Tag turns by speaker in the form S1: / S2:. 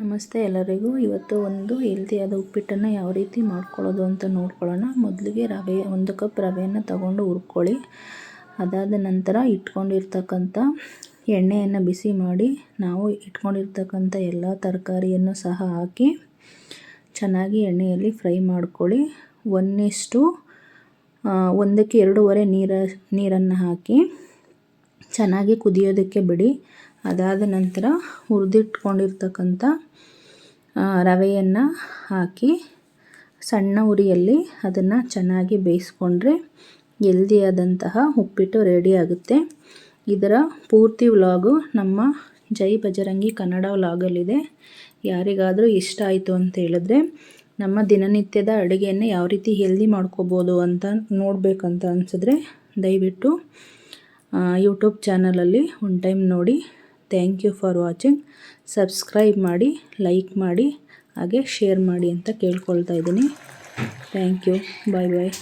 S1: ನಮಸ್ತೆ ಎಲ್ಲರಿಗೂ. ಇವತ್ತು ಒಂದು ಹೆಲ್ತಿಯಾದ ಉಪ್ಪಿಟ್ಟನ್ನು ಯಾವ ರೀತಿ ಮಾಡ್ಕೊಳ್ಳೋದು ಅಂತ ನೋಡ್ಕೊಳ್ಳೋಣ. ಮೊದಲಿಗೆ ರವೆ, ಒಂದು ಕಪ್ ರವೆಯನ್ನು ತಗೊಂಡು ಹುರ್ಕೊಳ್ಳಿ. ಅದಾದ ನಂತರ ಇಟ್ಕೊಂಡಿರ್ತಕ್ಕಂಥ ಎಣ್ಣೆಯನ್ನು ಬಿಸಿ ಮಾಡಿ ನಾವು ಇಟ್ಕೊಂಡಿರ್ತಕ್ಕಂಥ ಎಲ್ಲ ತರಕಾರಿಯನ್ನು ಸಹ ಹಾಕಿ ಚೆನ್ನಾಗಿ ಎಣ್ಣೆಯಲ್ಲಿ ಫ್ರೈ ಮಾಡ್ಕೊಳ್ಳಿ. ಒಂದಿಷ್ಟು ಒಂದಕ್ಕೆ ಎರಡೂವರೆ ನೀರ, ನೀರನ್ನು ಹಾಕಿ ಚೆನ್ನಾಗಿ ಕುದಿಯೋದಕ್ಕೆ ಬಿಡಿ. ಅದಾದ ನಂತರ ಹುರಿದಿಟ್ಕೊಂಡಿರ್ತಕ್ಕಂಥ ರವೆಯನ್ನು ಹಾಕಿ ಸಣ್ಣ ಉರಿಯಲ್ಲಿ ಅದನ್ನು ಚೆನ್ನಾಗಿ ಬೇಯಿಸ್ಕೊಂಡ್ರೆ ಎಲ್ದಿಯಾದಂತಹ ಉಪ್ಪಿಟ್ಟು ರೆಡಿ ಆಗುತ್ತೆ. ಇದರ ಪೂರ್ತಿ ವ್ಲಾಗು ನಮ್ಮ ಜೈ ಬಜರಂಗಿ ಕನ್ನಡ ವ್ಲಾಗಲ್ಲಿದೆ. ಯಾರಿಗಾದರೂ ಇಷ್ಟ ಆಯಿತು ಅಂತ ಹೇಳಿದ್ರೆ ನಮ್ಮ ದಿನನಿತ್ಯದ ಅಡುಗೆಯನ್ನು ಯಾವ ರೀತಿ ಹೆಲ್ದಿ ಮಾಡ್ಕೋಬೋದು ಅಂತ ನೋಡಬೇಕಂತ ಅನಿಸಿದ್ರೆ ದಯವಿಟ್ಟು ಯೂಟ್ಯೂಬ್ ಚಾನಲಲ್ಲಿ ಒನ್ ಟೈಮ್ ನೋಡಿ thank you for watching subscribe ಮಾಡಿ ಲೈಕ್ ಮಾಡಿ, ಹಾಗೆ ಶೇರ್ ಮಾಡಿ ಅಂತ ಕೇಳ್ಕೊಳ್ತಾ ಇದ್ದೀನಿ. Thank you bye bye